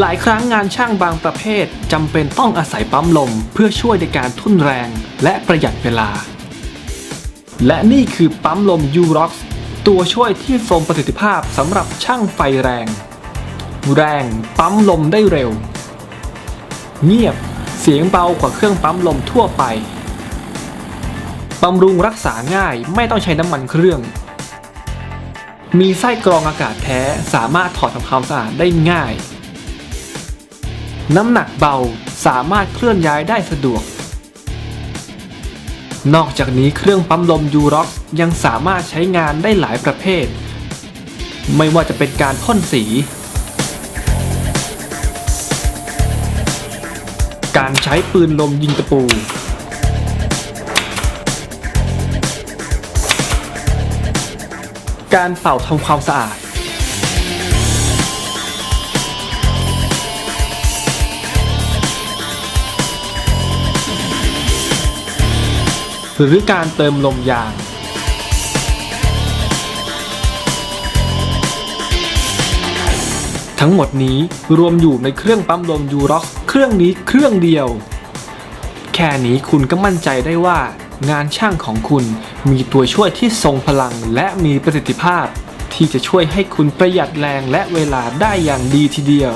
หลายครั้งงานช่างบางประเภทจำเป็นต้องอาศัยปั๊มลม เพื่อช่วยในการทุ่นแรง และประหยัดเวลา และนี่คือปั๊มลม u r o x ตัวช่วยที่ทรงประสิทธิภาพสำหรับช่างไฟแรง แรงปั๊มลมได้เร็ว เงียบเสียงเบากว่าเครื่องปั๊มลมทั่วไปบำรุงรักษาง่ายไม่ต้องใช้น้ำมันเครื่อง มีไส้กรองอากาศแท้สามารถถอดทำความสะอาดได้ง่าย น้ำหนักเบาสามารถเคลื่อนย้ายได้สะดวก นอกจากนี้เครื่องปั๊มลม u r o x ยังสามารถใช้งานได้หลายประเภท ไม่ว่าจะเป็นการพ่นสี การใช้ปืนลมยิงตะปู การเป่าทำความสะอาด หรือการเติมลมยาง ทั้งหมดนี้รวมอยู่ในเครื่องปั๊มลมยูร็อกเครื่องนี้เครื่องเดียว แค่นี้คุณก็มั่นใจได้ว่า งานช่างของคุณมีตัวช่วยที่ทรงพลังและมีประสิทธิภาพ ที่จะช่วยให้คุณประหยัดแรงและเวลาได้อย่างดีทีเดียว